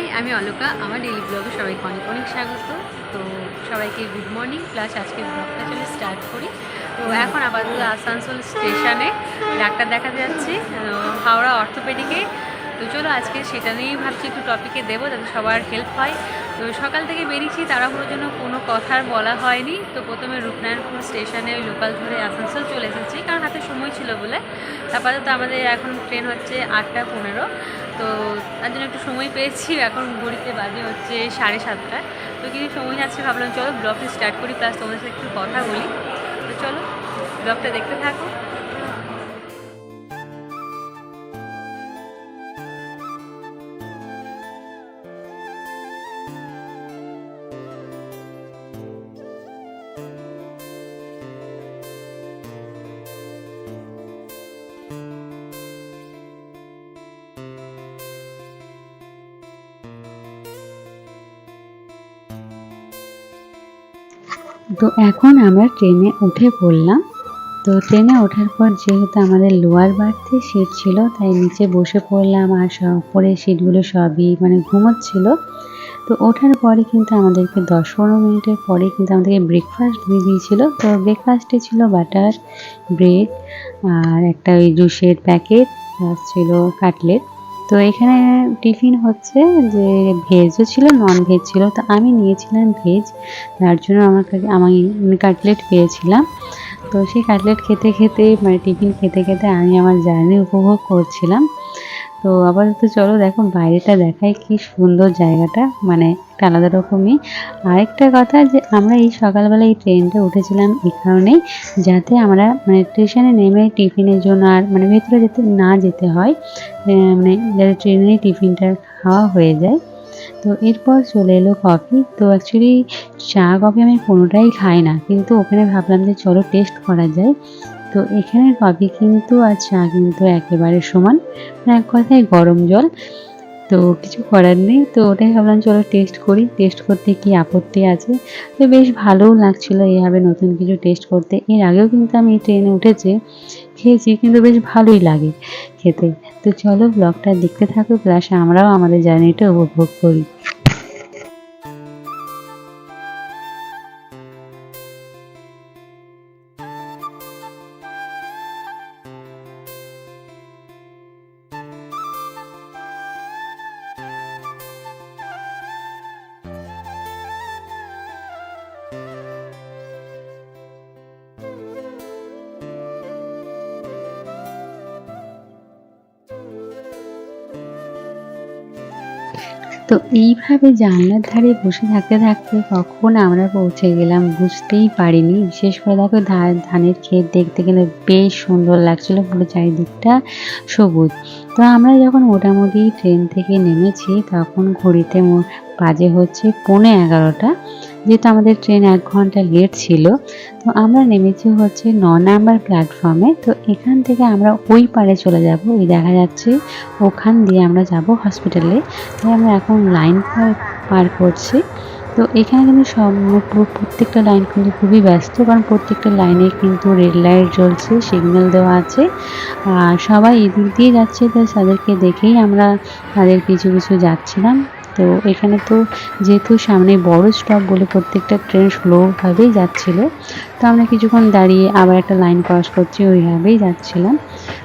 High আমি অলোকা, আমার daily ব্লগে সবাইকে অনেক অনেক স্বাগত। তো সবাইকে গুড মর্নিং প্লাস আজকে ব্লগটা চলে স্টার্ট করি। তো এখন আপাতত আসানসোল স্টেশনে ডাক্তার দেখা যাচ্ছে হাওড়া অর্থোপেডিকে তো চলো আজকে সেটা নিয়েই ভাবছি, একটু টপিকে দেবো, যাতে সবার হেল্প হয়। তো সকাল থেকে বেরিয়েছি, তাড়াহুড়োর জন্য কোনো কথার বলা হয়নি। তো প্রথমে রূপনারায়ণপুর স্টেশনে ওই লোকাল ধরে আসানসোল চলে এসেছি, কারণ হাতে সময় ছিল বলে। আপাতত আমাদের এখন ট্রেন হচ্ছে আটটা পনেরো। তো তার জন্য একটু সময় পেয়েছি, এখন ঘড়িতে বাজে হচ্ছে সাড়ে সাতটা। তো কিছু সময় যাচ্ছে ভাবলাম চলো ব্লগটা স্টার্ট করি, প্লাস তোমাদের সাথে একটু কথা বলি। তো চলো, ব্লগটা দেখতে থাকো। তো এখন আমরা ট্রেনে উঠে পড়লাম। তো ট্রেনে ওঠার পর যেহেতু আমাদের লোয়ার বার্থে সিট ছিল, তাই নিচে বসে পড়লাম আর পরে সিটগুলো সবই মানে ঘুমোচ্ছিল। তো ওঠার পরে কিন্তু আমাদেরকে দশ পনেরো মিনিটের পরে কিন্তু আমাদেরকে ব্রেকফাস্ট দিয়ে দিয়েছিল। তো ব্রেকফাস্টে ছিল বাটার ব্রেড আর একটা ওই জুসের প্যাকেট ছিল কাটলেট তো এখানে টিফিন হচ্ছে যে ভেজও ছিল নন ভেজ ছিল। তো আমি নিয়েছিলাম ভেজ তার জন্য আমার আমি কাটলেট পেয়েছিলাম। তো সেই কাটলেট খেতে খেতে মানে টিফিন খেতে খেতে আমি আমার জার্নি উপভোগ করছিলাম। তো আপাতত চলো দেখো বাইরেটা দেখায় কি সুন্দর জায়গাটা মানে একটা আলাদা রকমই। আরেকটা কথা যে আমরা এই সকালবেলা এই ট্রেনটা উঠেছিলাম এই কারণেই যাতে আমরা মানে স্টেশনে নেমে টিফিনের জন্য আর মানে ভেতরে যেতে না যেতে হয় মানে যাতে ট্রেনে টিফিনটা খাওয়া হয়ে যায়। তো এরপর চলে এলো কফি। তো অ্যাকচুয়ালি চা, কফি আমি কোনোটাই খাই না, কিন্তু ওখানে ভাবলাম যে চলো টেস্ট করা যায়। তো এখানের কফি কিন্তু আর চা কিন্তু একেবারে সমান। মানে এক কথায় গরম জল। তো কিছু করার নেই। তো ওটাই ভাবলাম চলো টেস্ট করি। টেস্ট করতে কি আপত্তি আছে? তো বেশ ভালোও লাগছিল এইভাবে নতুন কিছু টেস্ট করতে। এর আগেও কিন্তু আমি ট্রেনে উঠেছি, খেয়েছি, কিন্তু বেশ ভালোই লাগে খেতে। তো চলো ব্লগটা দেখতে থাকো প্লাস আমরাও আমাদের জার্নিটা উপভোগ করি। তো এইভাবে জানলার ধারে বসে থাকতে থাকতে কখন আমরা পৌঁছে গেলাম বুঝতেই পারিনি। বিশেষ করে দেখো ধানের ক্ষেত দেখতে কিন্তু বেশ সুন্দর লাগছিল, পুরো চারিদিকটা সবুজ। তো আমরা যখন মোটামুটি ট্রেন থেকে নেমেছি, তখন ঘড়িতে বাজে হচ্ছে পৌনে এগারোটা। যেহেতু আমাদের ট্রেন এক ঘণ্টা লেট ছিল, তো আমরা নেমেছি হচ্ছে ন নাম্বার প্ল্যাটফর্মে তো এখান থেকে আমরা ওই পারে চলে যাব। এই দেখা যাচ্ছে ওখান দিয়ে আমরা যাব হসপিটালে তাই আমরা এখন লাইন পার করছি। তো এখানে কিন্তু সব প্রত্যেকটা লাইন কিন্তু খুবই ব্যস্ত, কারণ প্রত্যেকটা লাইনে কিন্তু রেড লাইট জ্বলছে সিগন্যাল দেওয়া আছে। আর সবাই এদিক দিয়ে যাচ্ছে, তো তাদেরকে দেখেই আমরা তাদের কিছু কিছু যাচ্ছিলাম। তো এখানে তো যেহেতু সামনে বড় স্টপ বলে প্রত্যেকটা ট্রেন স্লোভাবেই যাচ্ছিল, তো আমরা কিছুক্ষণ দাঁড়িয়ে আবার একটা লাইন ক্রস করছি, ওইভাবেই যাচ্ছিলাম।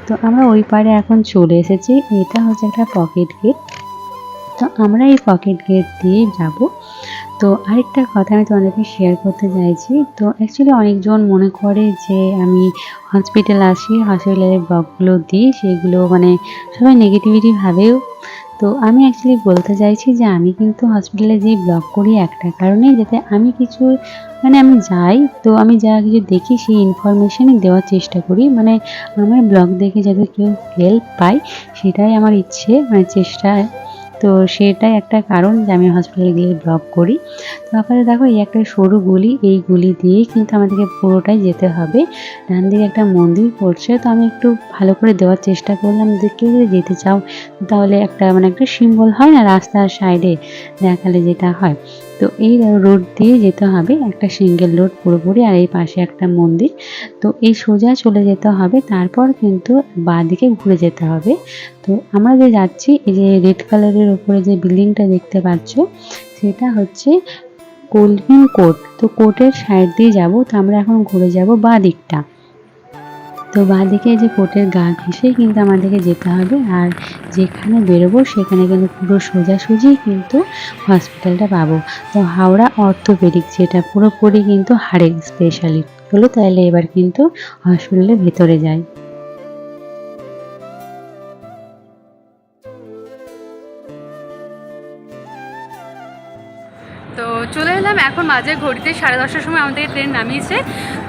তো আমরা ওই পারে এখন চলে এসেছি, এটা হচ্ছে একটা পকেট গেট তো আমরা এই পকেট গেট দিয়ে যাব। তো আরেকটা কথা আমি তোমাদেরকে শেয়ার করতে চাইছি, তো অ্যাকচুয়ালি অনেকজন মনে করে যে আমি হসপিটাল আসি হসপিটালের ব্লগগুলো দিই, সেগুলো মানে সবাই নেগেটিভিটি ভাবেও তো আমি অ্যাকচুয়ালি বলতে চাইছি যে আমি কিন্তু হসপিটালে যেই ব্লগ করি একটা কারণে যাতে আমি কিছু মানে আমি যাই, তো আমি যা কিছু দেখি সেই ইনফরমেশানই দেওয়ার চেষ্টা করি। মানে আমার ব্লগ দেখে যাতে কেউ হেল্প পায়, সেটাই আমার ইচ্ছে মানে চেষ্টা তো সেটাই একটা কারণ যে আমি হসপিটালে গিয়ে ব্লক করি। তো আপনারা দেখো এই একটা সরু গুলি, এই গুলি দিয়েই কিন্তু আমাদেরকে পুরোটাই যেতে হবে। ডান দিকে একটা মন্দির পড়ছে, তো আমি একটু ভালো করে দেওয়ার চেষ্টা করলাম। যে কেউ যদি যেতে চাও, তাহলে একটা মানে একটা সিম্বল হয় না, রাস্তার সাইডে দেখালে যেটা হয়। তো এই রোড দিয়ে যেতে হবে, একটা সিঙ্গেল রোড পুরোপুরি আর এই পাশে একটা মন্দির। তো এই সোজা চলে যেতে হবে, তারপর কিন্তু বাঁ দিকে ঘুরে যেতে হবে। তো আমরা যে যাচ্ছি, এই যে রেড কালারের উপরে যে বিল্ডিংটা দেখতে পাচ্ছ, সেটা হচ্ছে কোলভিন কোর্ট। তো কোর্টের সাইড দিয়ে যাব, তো আমরা এখন ঘুরে যাব বাঁ দিকটা। তো বাঁদিকে যে কোটের গা ঘেঁষেই কিন্তু আমাদেরকে যেতে হবে আর যেখানে বেরোবো সেখানে কিন্তু পুরো সোজাসুজি কিন্তু হসপিটালটা পাবো। তো হাওড়া অর্থোপেডিক যেটা পুরোপুরি কিন্তু হাড়ের স্পেশালিস্ট হলো তাহলে এবার কিন্তু হসপিটালের ভেতরে যাই। এখন মাঝে ঘড়িতে সাড়ে দশটার সময় আমাদের ট্রেন নামিয়েছে।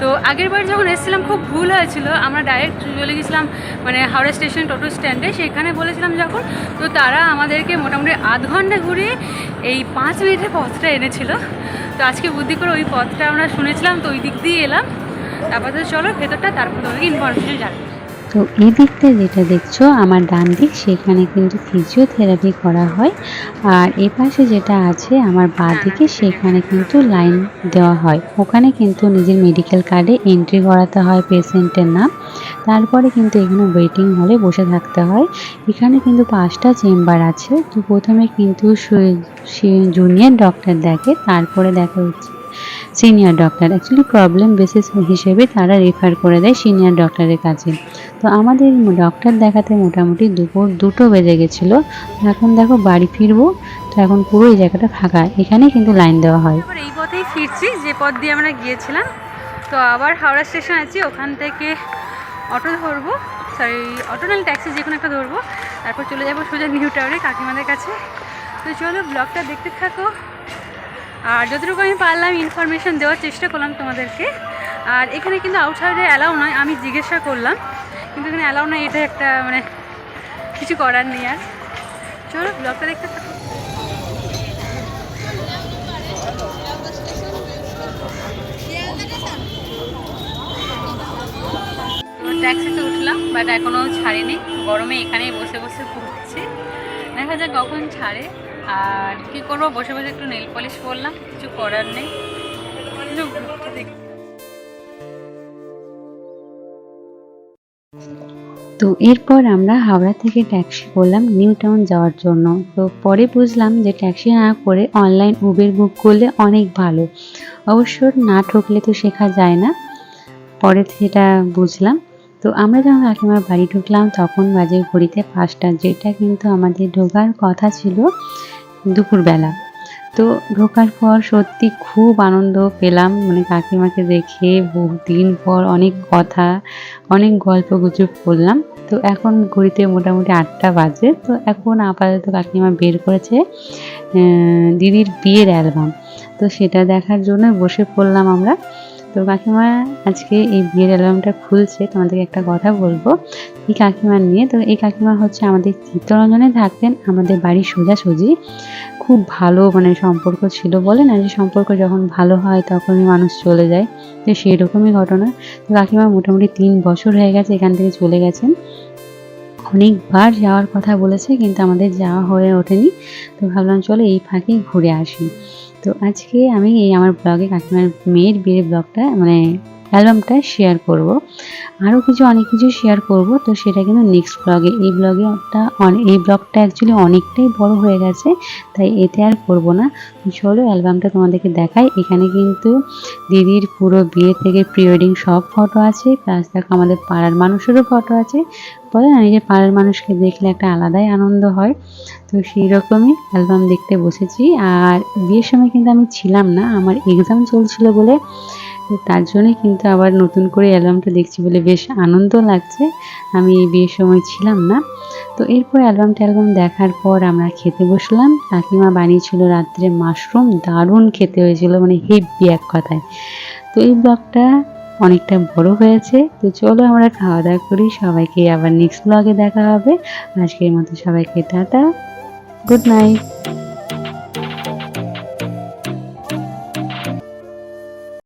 তো আগের বার যখন এসেছিলাম, খুব ভুল হয়েছিল। আমরা ডাইরেক্ট চলে গেছিলাম মানে হাওড়া স্টেশন টোটো স্ট্যান্ডে সেখানে বলেছিলাম যখন, তো তারা আমাদেরকে মোটামুটি আধ ঘণ্টা ঘুরিয়ে এই পাঁচ মিনিটের পথটা এনেছিল। তো আজকে বুদ্ধি করে ওই পথটা আমরা শুনেছিলাম, তো ওই দিক দিয়ে এলাম। তারপর তো চলো, ভেতরটা, তারপর তোমাকে ইনফরমেশন জানাব। তো এই দিকটা যেটা দেখছ, আমার ডান দিক, সেখানে কিন্তু ফিজিওথেরাপি করা হয়। আর এ পাশে যেটা আছে, আমার বাঁ দিকে, সেখানে কিন্তু লাইন দেওয়া হয়। ওখানে কিন্তু নিজের মেডিকেল কার্ডে এন্ট্রি করাতে হয় পেশেন্টের নাম। তারপরে কিন্তু এখানে ওয়েটিং হলে বসে থাকতে হয়। এখানে কিন্তু পাঁচটা চেম্বার আছে। তো প্রথমে কিন্তু জুনিয়র ডক্টর দেখে, তারপরে দেখা হচ্ছে senior doctor actually problem basis হিসেবে তারা রেফার করে দেয় সিনিয়র ডক্টরের কাছে। তো আমাদের ডক্টর দেখাতে মোটামুটি দুপুর দুটো বেজে গেছিল। এখন দেখো বাড়ি ফিরবো, তো এখন পুরো এই জায়গাটা ফাঁকা। এখানে কিন্তু লাইন দেওয়া হয়। এই পথেই ফিরছি, যে পথ দিয়ে আমরা গিয়েছিলাম। তো আবার হাওড়া স্টেশন আছি, ওখান থেকে অটো ধরবো। সরি অটো নাহলে ট্যাক্সি যে কোনো একটা ধরবো। তারপর চলে যাব সোজা নিউ টাউনে কাকিমাদের কাছে। তো চলো ব্লগটা দেখতে থাকো। আর যতটুকু আমি পারলাম ইনফরমেশন দেওয়ার চেষ্টা করলাম তোমাদেরকে। আর এখানে কিন্তু আউটসাইডে অ্যালাউ নয়, আমি জিজ্ঞাসা করলাম। কিন্তু এখানে অ্যালাউ নয়, এটা একটা মানে কিছু করার নেই আর। চলো ব্লগটা দেখতে থাকো। ট্যাক্সিতে উঠলাম বাট এখনও ছাড়েনি। গরমে এখানেই বসে বসে ঘুরছি। দেখা যাক কখন ছাড়ে। আর কি করব? বসে বসে একটু নেল পলিশ করলাম, কিছু করার নেই। তো এরপর আমরা হাওড়া থেকে ট্যাক্সি করলাম নিউ টাউন যাওয়ার জন্য। তো পরে বুঝলাম যে ট্যাক্সি না করে অনলাইন উবের বুক করলে অনেক ভালো। অবশ্য না ঠকলে তো শেখা যায় না। পরে সেটা বুঝলাম। তো আমরা যখন কাকিমার বাড়ি ঢুকলাম, তখন বাজে ঘড়িতে পাঁচটা, যেটা কিন্তু আমাদের ঢোকার কথা ছিল। দুপুরবেলা। তো ঢোকার পর সত্যি খুব আনন্দ পেলাম। মানে কাকিমাকে দেখে বহুদিন পর অনেক কথা, অনেক গল্প গুজব করলাম। তো এখন ঘড়িতে মোটামুটি আটটা বাজে। তো এখন আপাতত কাকিমা বের করেছে দিদির বিয়ের অ্যালবাম। তো সেটা দেখার জন্য বসে পড়লাম আমরা। তো কাকিমা আজকে এই বিয়ের অ্যালবামটা খুলছে, তোমাদেরকে একটা কথা বলব। এই কাকিমা নিয়ে, তো এই কাকিমা হচ্ছে আমাদের চিত্তরঞ্জনে থাকতেন, আমাদের বাড়ির সোজাসুজি। খুব ভালো মানে সম্পর্ক ছিল বলে না, যে সম্পর্ক যখন ভালো হয় তখনই মানুষ চলে যায়, তো সেই রকমই ঘটনা। তো কাকিমা মোটামুটি তিন বছর হয়ে গেছে এখান থেকে চলে গেছেন। অনেকবার যাওয়ার কথা বলেছে, কিন্তু আমাদের যাওয়া হয়ে ওঠেনি। তো ভাবলাম চলো এই ফাঁকেই ঘুরে আসি। তো আজকে আমি এই আমার ব্লগে কাকিমার মেয়ের বিয়ের ব্লগটা মানে অ্যালবামটা শেয়ার করব। আরও কিছু, অনেক কিছু শেয়ার করব। তো সেটা কিন্তু নেক্সট ব্লগে এই ব্লগে একটা এই ব্লগটা অ্যাকচুয়ালি অনেকটাই বড় হয়ে গেছে, তাই এতে আর করব না। চলো অ্যালবামটা তোমাদেরকে দেখাই। এখানে কিন্তু দিদির পুরো বিয়ে থেকে প্রি ওয়েডিং সব ফটো আছে প্লাস দেখো আমাদের পাড়ার মানুষেরও ফটো আছে। বলে না নিজের পাড়ার মানুষকে দেখলে একটা আলাদাই আনন্দ হয়। তো সেই রকমই অ্যালবাম দেখতে বসেছি। আর বিয়ের সময় কিন্তু আমি ছিলাম না, আমার এক্সাম চলছিল বলে তার জন্যই কিন্তু আবার নতুন করে অ্যালবামটা দেখছি বলে বেশ আনন্দ লাগছে। আমি বিয়ের সময় ছিলাম না। তো এরপর অ্যালবাম ট্যালবাম দেখার পর আমরা খেতে বসলাম। কাকিমা বানিয়েছিল রাত্রে মাশরুম, দারুণ খেতে হয়েছিল মানে হেভি এক কথায়। তো এই ব্লগটা অনেকটা বড় হয়েছে। তো চলো আমরা খাওয়া দাওয়া করি, সবাইকে আবার নেক্সট ব্লগে দেখা হবে। আজকের মতো সবাইকে টাটা। Good night.